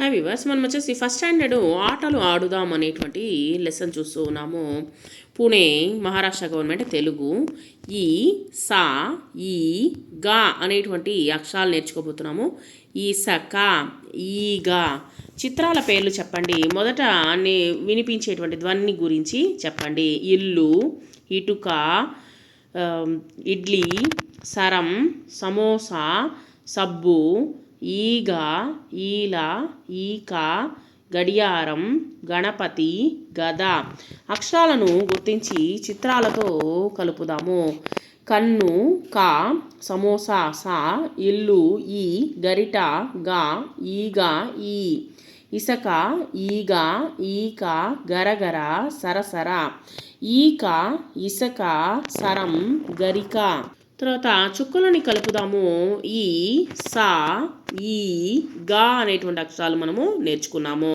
Hi viewers మనం వచ్చేసి first standard ఆటలు ఆడుదాం అనేటువంటి లెసన్ చూస్తూ ఉన్నాము. పూణే మహారాష్ట్ర గవర్నమెంట్ తెలుగు ఈ సా ఈ గా అనేటువంటి అక్షరాలు నేర్చుకోబోతున్నాము. ఈ సక ఈగా చిత్రాల పేర్లు చెప్పండి. మొదట అన్ని వినిపించేటువంటి ధ్వని గురించి చెప్పండి. ఇల్లు ఇటుక ఇడ్లీ సరం సమోసా సబ్బు ఈగ ఈల ఈక గడియారం గణపతి గద. అక్షరాలను గుర్తించి చిత్రాలతో కలుపుదాము. కన్ను కా సమోసా సా ఇల్లు ఈ గరిట గా ఈగ ఈ. ఇసక ఈగ ఈక గరగర సరసర. ఈక ఇసక సరం గరిక. తర్వాత చుక్కలని కలుపుదాము. ఈ సా ఈ గా అనేటువంటి అక్షరాలు మనము నేర్చుకున్నాము.